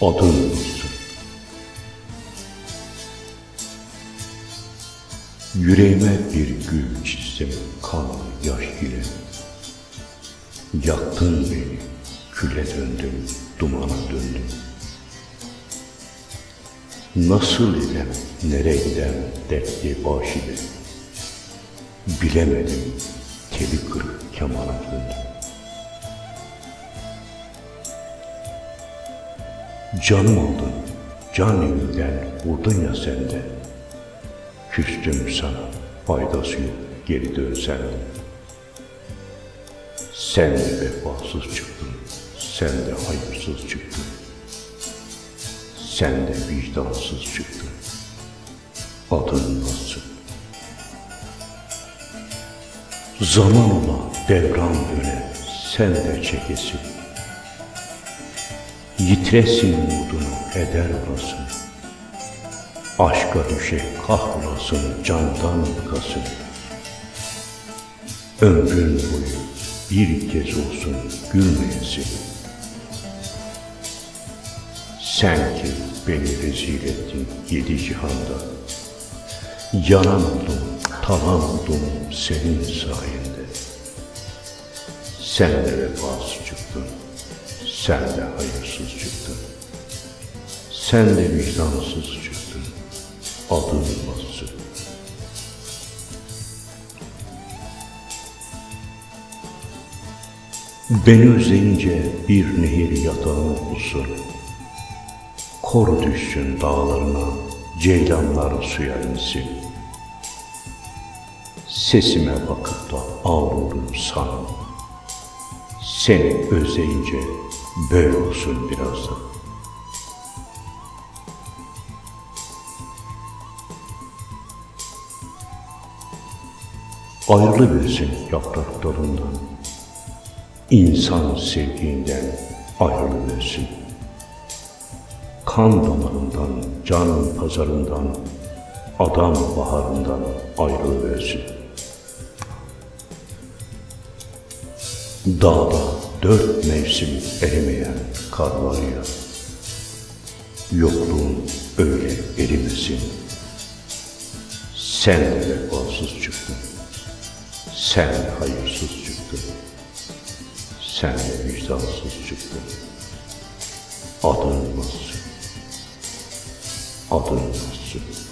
adın olsun. Yüreğime bir gül çizdim kan yaş ile. Yaktın beni, küle döndüm, dumana döndüm. Nasıl idem, nereye gidem dertli baş ile. Bilemedim, teli kırık kemana döndüm. Canım oldun, can yüzden vurdun ya sen de. Küstüm sana, faydası yok, geri dönsen de. Sen de vefasız çıktın, sen de hayırsız çıktın. Sen de vicdansız çıktın. Adın nasıl? Zaman ola devran döne, sen de çekesin. Yitresin umudunu eder olasın. Aşka düşe kahrolasın candan yıkasın. Ömrün boyu bir kez olsun gülmeyesin. Sen ki beni rezil ettin yedi cihanda. Yanan oldum, talan oldum senin sayende. Sen de vefasız sen de hayırsız çıktın. Sen de vicdansız çıktın, adın bassın. Beni özleyince bir nehir yatağını bulsun. Kor düşsün dağlarına, ceylanlar suya insin. Sesime bakıp da ağlıyorum sana. Seni özleyince böyle olsun biraz da. Ayrılı bilsin yapraklarından, insan sevdiğinden ayrılı bilsin. Kan damarından, can pazarından, adam baharından ayrılı versin. Dağda dört mevsim erimeyen kar var ya, yokluğun öyle erimesin. Sen de vefasız çıktın, sen de hayırsız çıktın, sen de vicdansız çıktın. Adın nasıl? Adın nasıl?